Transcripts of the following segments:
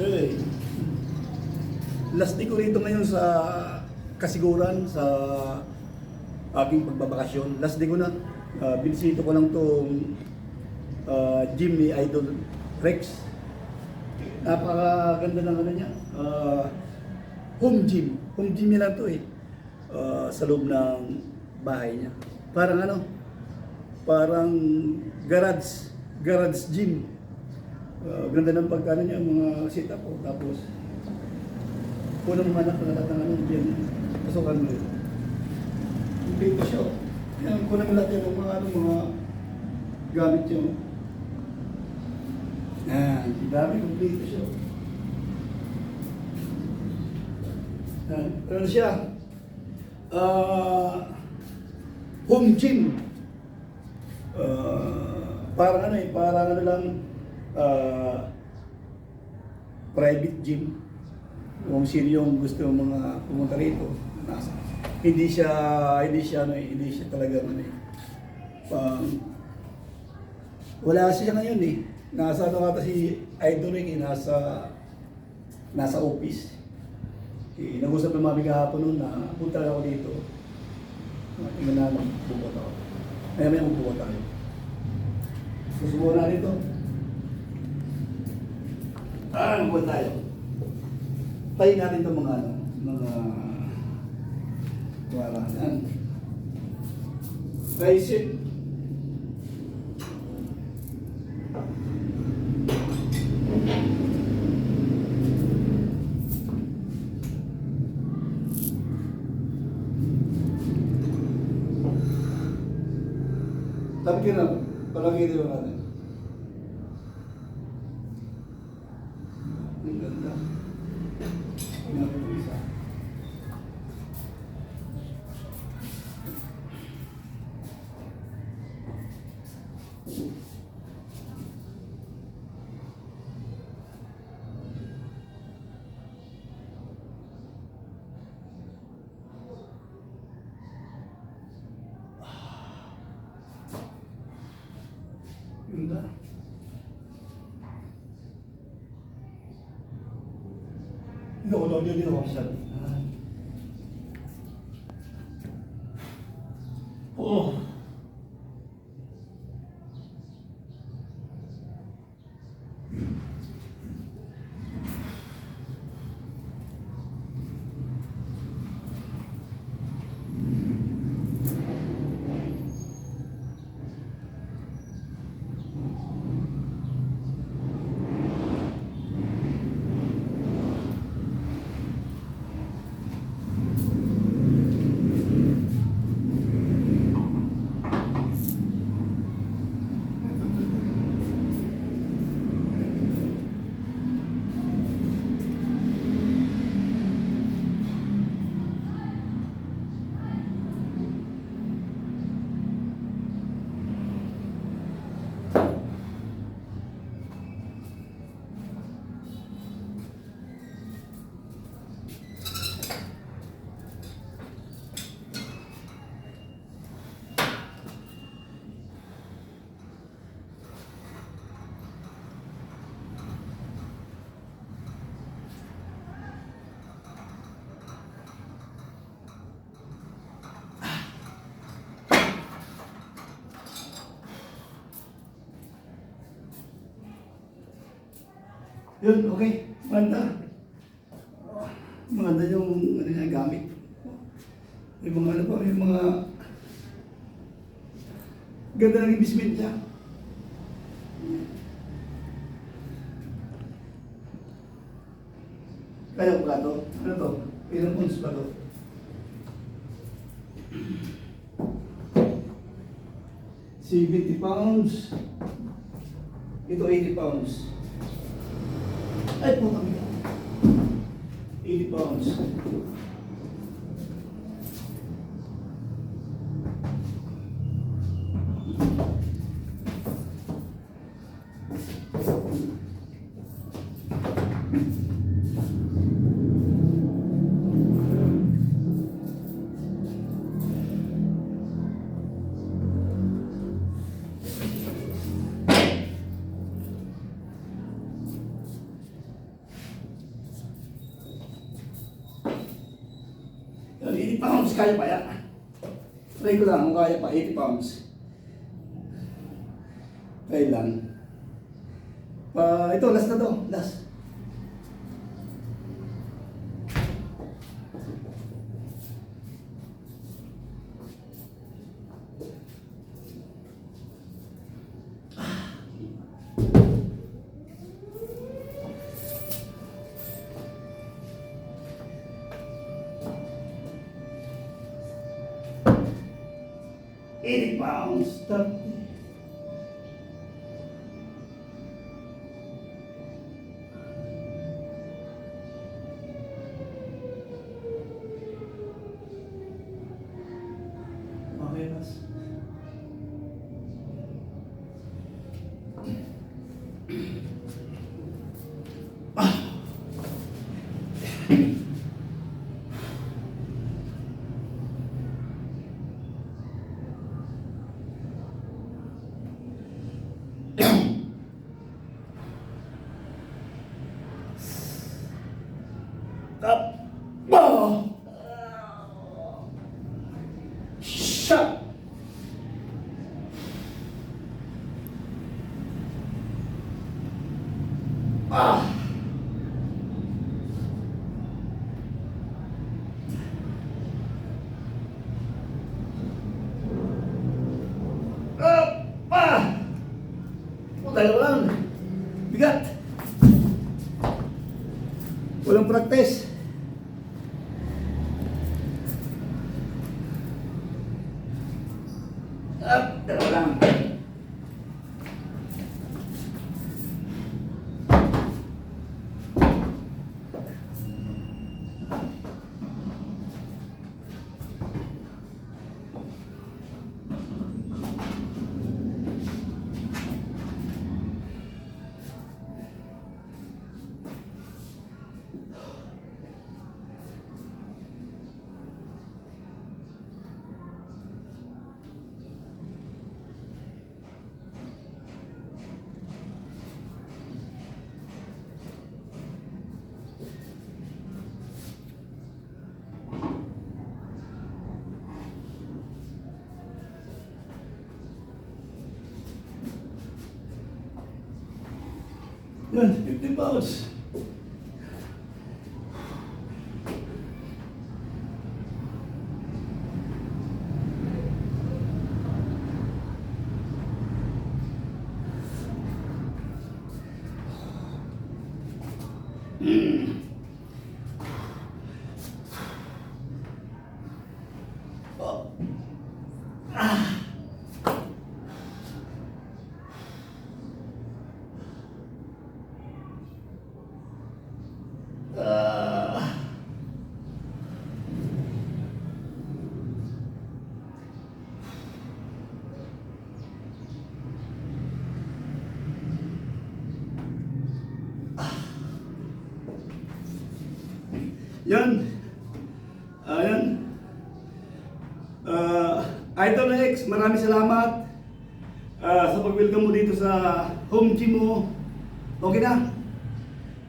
Eh, last ko rito ngayon sa kasiguran sa aking pagbabakasyon. Last day ko na. Uh, binisito ko lang tong uh, gym ni Idol Rex. Napakaganda ng ano niya. Uh, home gym. Home gym niya lang to eh. Uh, sa loob ng bahay niya. Parang ano, parang garage, garage gym. Uh, ganda ng pagkano niya, mga setup ko. Tapos, kuna mo hanap na lahat ng ano, gym. Pasukan mo yun. Complete siya. oh. Yan, kuna mo lahat yung mga ano, mga gamit yun. Yan, dami complete siya. oh. Yan, ano siya? Ah, home gym. Ah, parang ano eh, parang ano lang, ah, private gym. Kung sino yung gusto mga pumunta rito, nasa. Hindi siya, hindi siya ano eh, hindi siya talaga ano eh. Pang, wala siya ngayon eh. Nasa ano ata si Idol eh, nasa, nasa office. Eh, nag-usap ng mami kahapon noon na punta ako dito. Ah, Tingnan namin, bubot ako. Maya maya magbubuhat tayo. Susubukan na dito. Ah, magbuhat tayo. Tayo natin itong mga ano, mga warahan. Tricep. Tapi ka na, palagi rin natin. Ang ganda. Tingnan mo yung isa. Ganda. No, no, yun yung option. Oh. Yun, okay. Maganda. Maganda yung ano niya, gamit. May mga ano pa, may mga ganda ng investment niya. Kaya ko to? Ano to? Ilang pounds ba to? Seventy pounds. Ito 80 pounds. Ay, puta mo. 80 pounds. 80 pounds, kaya pa yan. Try ko lang, kung kaya pa, 80 pounds. Try lang. Pa, ito, last na to, last. Eighty pounds. Ah. Puta lang. Bigat. Walang practice. Yan, 50 pounds. Oh. Ah. Yan. Ayan. Uh, Idol X, maraming salamat ah, sa pag-welcome mo dito sa home gym mo. Okay na?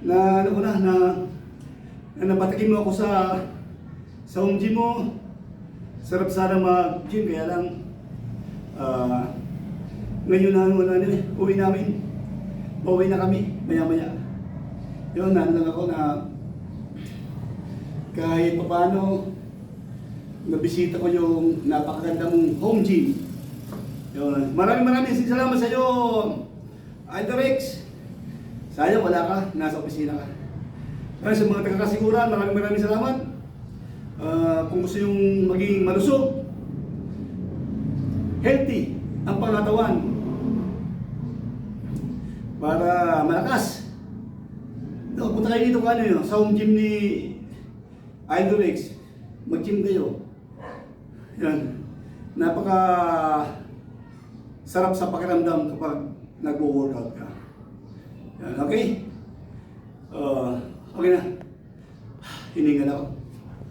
Na ano ko na, na, na napatikin mo ako sa sa home gym mo. Sarap sana mag-gym, kaya lang ah, ngayon na ano na uwi namin. Pauwi na kami, maya maya. Yun, ano lang ako na kahit pa paano nabisita ko yung napakaganda mong home gym. Yun. Maraming maraming salamat sa iyo, Idol Rex. Wala ka, nasa opisina ka. Kaya sa mga taga-kasiguran, maraming maraming salamat. Ah, kung gusto yung maging malusog, healthy ang pangatawan para malakas. No, punta kayo dito kung ano yun, sa home gym ni Idol Rex. Mag-gym kayo. Yan. Napaka sarap sa pakiramdam kapag nag-workout ka. Yan, okay? Uh, okay na. Hiningal ako.